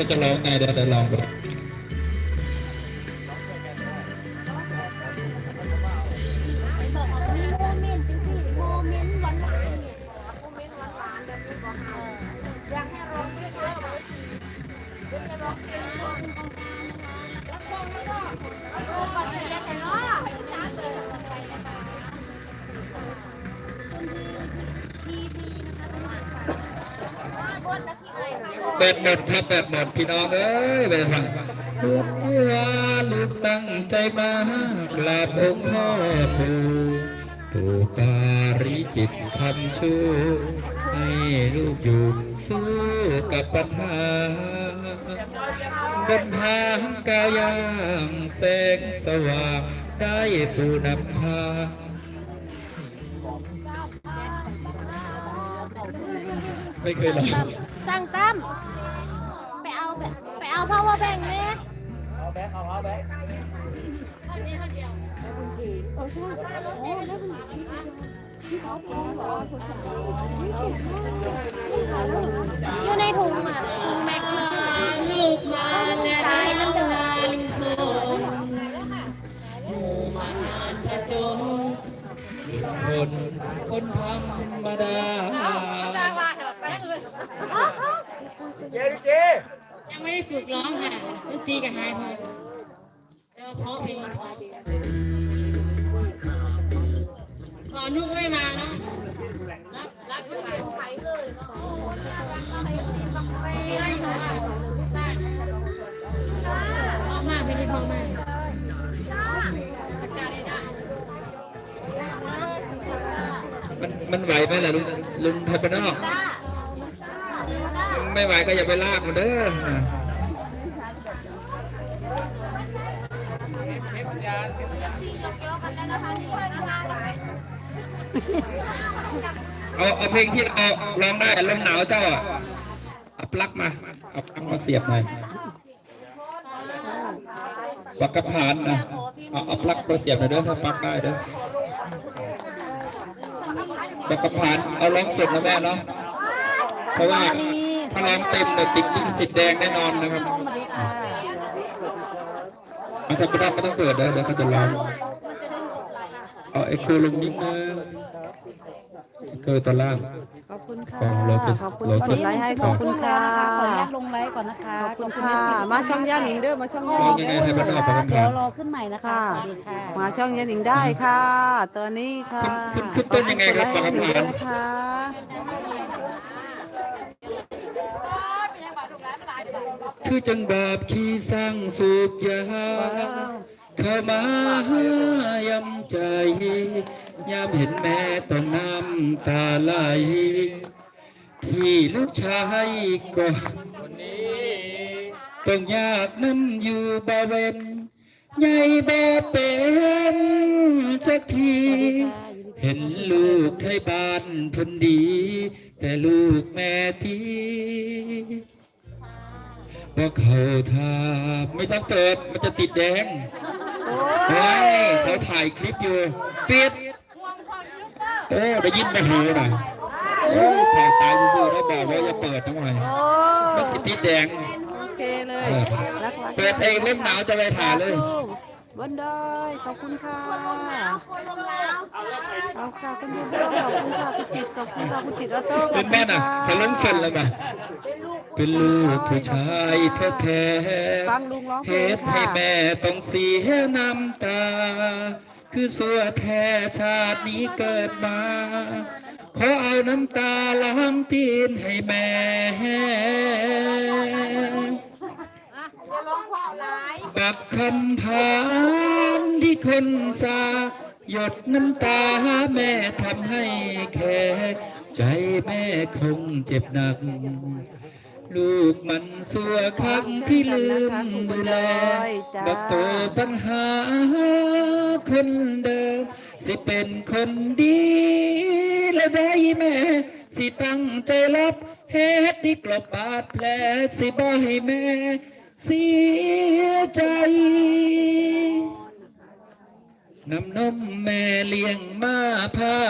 เขาจะร้องไงเดี๋ยวเดี๋ยวลองดูอกว่ามีโมเมนต์จริงๆโมเมนต์หวานๆเนี่ยโมเมนต์หวานๆแบบนี้บอกเอาอยากให้ร้องเยอะๆเลยสิอยากให้ร้องเพลงร้องกลางนะคะแล้วก็แล้วก็ เปิดหมดครับเปิดหมดพี่น้องเอ้ยไปฟังเมื่อวาลูกตั้งใจมากราบองค์พ่อปู่ปู่การิจิตคำชูให้ลูกอยู่สู้กับปัญหาบนทางกายางแสงสว่างได้ปู่นำพาไม่เคยลอง สั่งตั้มไปเอาแบบไปเอา power bank ไหมอยู่ในถุงอะถุงแม็กซ์ลูกมาและสายมันเดินลาลุงพลหมู่มานานผจญคนคนธรรมดา ยังไม่ได้ฝึกร้องค่ะดนตรีกับหายพอแล้วเพาะเพลงพอนุ่งไม่มาเนาะรับรับไม่มาไปเลยเนาะไม่มาได้พอมากเพลงนี้พอมากประกาศได้ได้มันมันไหวไหมล่ะลุงลุงไทยบ้านนอก ไม่ไหวก็อย่าไปลากมันเด้อเอาเอาเพลงที่เราร้องได้ลมหนาวเจ้าอะเอาปลักมาเอาปลักมาเสียบหน่อยปลักกระพานนะเอาเอาปลักมาเสียบหน่อยเด้อถ้าปลักได้เด้อปลักกระพานเอาร้องสดนะแม่เนาะเพราะว่า ถ้าร้องเต็มเนี่ยติดลิขสิทธิ์แดงแน่นอนนะครับเอาถ้าไม่ได้ไม่ต้องเปิดเด้อเดี๋ยวเขาจะร้องเอาไอ้โคลงนิดนึงเกิดตอนล่าง ขอบคุณค่ะฟังเราจะขอบคุณเรากจะดไลค์ให้ขอบคุณค่ะขออนุญาตลงไลฟ์ก่อนนะคะขอบคุณค่ะ มาช่องย่าหนิงเด้อมาช่องย่าหร้นิองงยังไงให้บ้านนอกปลั๊กกระเดี๋พายวนรอขึ้นใหม่นะคะค่ะสวัสดีค่ะมาช่องย่าหนิงได้ค่ะ ตอนนี้ค่ะ ขึ้นขึ้นต้นยังไงครับกดลค์ให้ปกติย่าหนิงด้วยนะคะ คือจังบาบขี้สร้างสูบยาเข้ามายำใจยามเห็นแม่ต้องน้ำตาไหลที่ลูกชายก็ต้องยากน้ำอยู่บ่เวนใหญ่บ่เป็นสักทีเห็นลูกไทยบ้านทนดี แต่ลูกแม่ที่ ก็เขาทาไม่ต้องเปิดมันจะติดแดงเฮ้ยเขาถ่ายคลิปอยู่ปิดโอ้ได้ยินมาหูหน่อยโอ้ถ่ายตายซื่อๆแล้วบอกว่าอย่าเปิดนะหน่อยโอ้มันจะติดแดงโอเคเลยรักรักเปิดเองเล่มหนาวจะไปถ่ายเลยบนดอยขอบคุณค่ะเอาค่ะคุณยูเบอร์ขอบคุณค่ะคุณจิตขอบคุณค่ะคุณจิตออโต้ขอบเป็นคุณแม่น่ะค่ะเขาล้มเส้นแล้วมา เป็นลูกผู้ชายแท้ฟังลุงร้องๆเพลเหงตุให้ค่ะแม่ต้องเสียน้ำตา คือสัวแท้ชาตินี้เกิดมา ขอเอาน้ำตาล้างตีนให้แม่ กับคำพานที่คนสา หยดน้ำตาแม่ทำให้แค่ ใจแม่คงเจ็บหนัก ลูกมันสัวครั้งที่ลืมดูแลบักโตปัญหาคนเดิม สิเป็นคนดี และได้แม่ สิตั้งใจรับเหตุที่กลบบาดแผลสิบ่ให้แม่ เสียใจน้ำนมแม่เลี้ยงมาพา